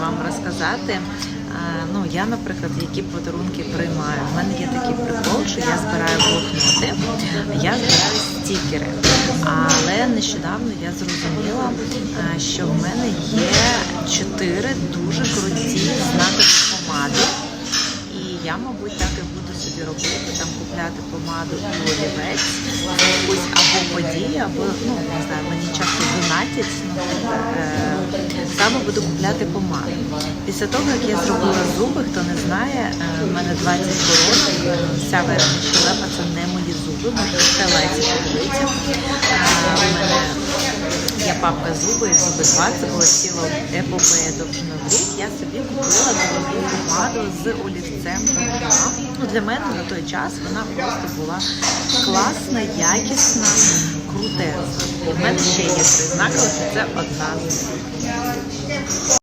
вам розказати. Ну, я, наприклад, які подарунки приймаю. У мене є такий прикол, що я збираю блокноти, я збираю стікери. Але нещодавно я зрозуміла, що в мене є чотири дуже круті знаки помади. І я, мабуть, так і буду собі робити, там купляти помаду і олівець, якусь або подію, або ну не знаю, мені часто донатять. Ну, саме буду купляти помаду. Після того, як я зробила зуби, хто не знає, е, в мене 20 корон, е, вся верхня щелепа це не мої зуби, можете подивитися. Е, у мене Є папка зуби зуби 2, це була ціла епопея довжина в рік. Я собі купила дорогу помаду з олівцем. Ну, для мене на той час вона просто була класна, якісна, в мене є три знаки, це одна.